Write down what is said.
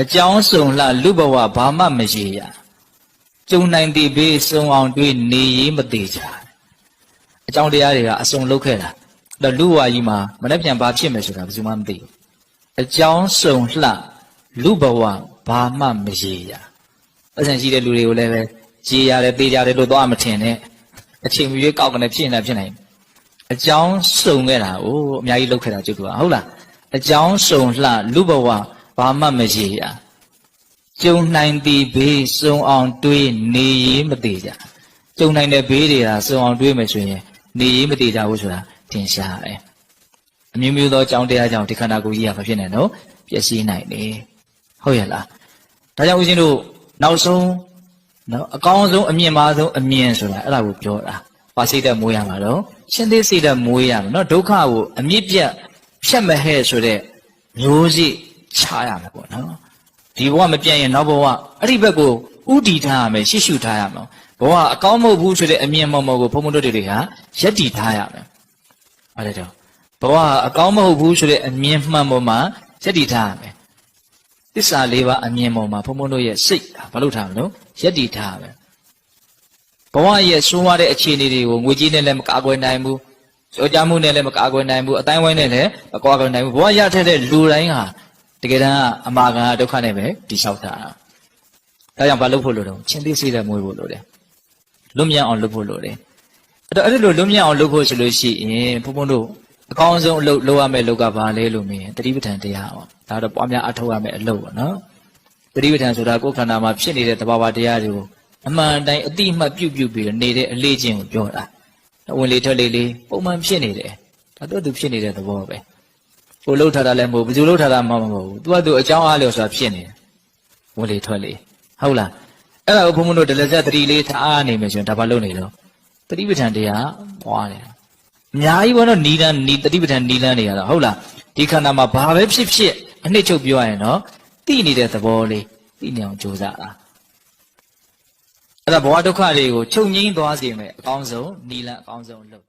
အကြောင်းစုံလှလူဘဝဘာမှမရေရကျုံနိုင်သည်ဘေးစုံအောင်တွေးနေရေးမသေးကြအကြောင်းတရားတွေကအစုံလောက်ခဲ့တာအဲ့တော့လူဘဝကြီးမှာမနေ့ပြန်ဘာဖြစ်မယ်ဆိုတာဘယ်သူမှမသိဘူးအကြောင်းစုံလှလူဘဝဘာမှမရေရအဆင်ရှိတဲ့လူတွေကိုလည်းပဲရေရတယ်သေးကြတယ်လို့တော့မထင်နဲ့အချိန်မီကောက်ကနေဖြစ်နေတာဖြစ်နိုင်တယ်အကြောင်းစုံခဲ့တာ哦အများကြီးလောက်ခဲ့တာကျုပ်တို့ကဟုတ်လားအကြောင်းစုံလှလူဘဝ ဘာမှမရေရကျုံနိုင်သည်ဘေးစုံအောင်တွေးနေရေးမသေးကြကျုံနိုင်တဲ့ဘေးတွေကစုံအောင်တွေးမယ်ဆိုရင်နေရေးမသေးကြဘူးဆိုတာထင်ရှားတယ်အမျိုးမျိုးသောအကြောင်းတရားကြောင့်ဒီခန္ဓာကိုယ်ကြီးကမဖြစ်နိုင်တော့ပျက်စီးနိုင်တယ်ဟုတ်ရဲ့လားဒါကြောင့်ဦးဇင်းတို့နောက်ဆုံးနော်အကောင်းဆုံးအမြင့်မားဆုံးအမြင်ဆိုတာအဲ့ဒါကိုပြောတာပါစိတ်သက်မွေးရမှာတော့ရှင်သေးစိတ်သက်မွေးရမှာနော်ဒုက္ခကိုအမြင့်ပြတ်ဖြတ်မဟဲ့ဆိုတဲ့မျိုးစိ ချရမှာပေါ့နော်ဒီဘဝမပြတ်ရင်နောက်ဘဝအဲ့ဒီဘက်ကိုဥတည်ထားရမယ်ရှေ့ရှုထားရမယ်ဘဝအကောင်းမဟုတ်ဘူးဆိုတဲ့အမြင်မော်မော်ကိုဘုံဘုံတို့တွေကရက်တည်ထားရမယ်အဲ့ဒါကြောင့်ဘဝအကောင်းမဟုတ်ဘူးဆိုတဲ့အမြင်မှန်ပေါ်မှာရက်တည်ထားရမယ်သစ္စာလေးပါအမြင်ပေါ်မှာဘုံဘုံတို့ရဲ့စိတ်ဘာလို့ထားမလို့ရက်တည်ထားရမယ်ဘဝရဲ့ဆိုးရတဲ့အခြေအနေတွေကိုငွေကြေးနဲ့လည်းမကာကွယ်နိုင်ဘူးကြောကြမှုနဲ့လည်းမကာကွယ်နိုင်ဘူးအတိုင်းဝိုင်းနဲ့လည်းမကာကွယ်နိုင်ဘူးဘဝရထက်တဲ့လူတိုင်းဟာ တကယ်တမ်းအမာခံဒုက္ခနဲ့ပဲတည်လျှောက်တာဒါကြောင့်ဘာလုပ်ဖို့လိုတော့ချင်းသိစေတဲ့မွေးဖို့လိုတယ်လွတ်မြောက်အောင်လုပ်ဖို့လိုတယ်အဲ့တော့အဲ့ဒီလိုလွတ်မြောက်အောင်လုပ်ဖို့ဆိုလို့ရှိရင်ဘုံဘုံတို့အကောင်းဆုံးအလုပ်လုပ်ရမယ့်လုပ်ကဘာလဲလို့မင်းတတိပဋ္ဌာန်တရားပေါ့ဒါတော့ပွားများအထောက်ရမယ့်အလုပ်ပေါ့နော်တတိပဋ္ဌာန်ဆိုတာကိုယ်ခန္ဓာမှာဖြစ်နေတဲ့သဘာဝတရားတွေကိုအမှန်တိုင်းအတိအမှတ်ပြုတ်ပြုတ်ပြီးနေတဲ့အလေးချင်းကိုပြောတာဝင်လေထွက်လေလေးပုံမှန်ဖြစ်နေတယ်ဒါတော့သူဖြစ်နေတဲ့သဘောပဲ ကိုလှုပ်ထားတာလည်းမဟုတ်ဘူးဘယ်သူလှုပ်ထားတာမှမဟုတ်ဘူးသူကသူအကြောင်းအားလျော်ဆိုတာဖြစ်နေတယ်ဝင်လေထွက်လေဟုတ်လားအဲ့ဒါကိုဘုံဘုံတို့ဒလဇက်တတိလေးထားနေမယ်ဆိုရင်ဒါဘာလုပ်နေတော့တတိပဋ္ဌာန်တရားပွားတယ်အများကြီးဘောတော့နီလန်းနီတတိပဋ္ဌာန်နီလန်းနေရတာဟုတ်လားဒီခန္ဓာမှာဘာပဲဖြစ်ဖြစ်အနှစ်ချုပ်ပြောရရင်တော့သိနေတဲ့သဘောလေးသိနေအောင်ကြိုးစားတာအဲ့ဒါဘဝဒုက္ခတွေကိုချုပ်ငိမ့်သွားစေမယ်အကောင်းဆုံးနီလန်းအကောင်းဆုံးလုပ်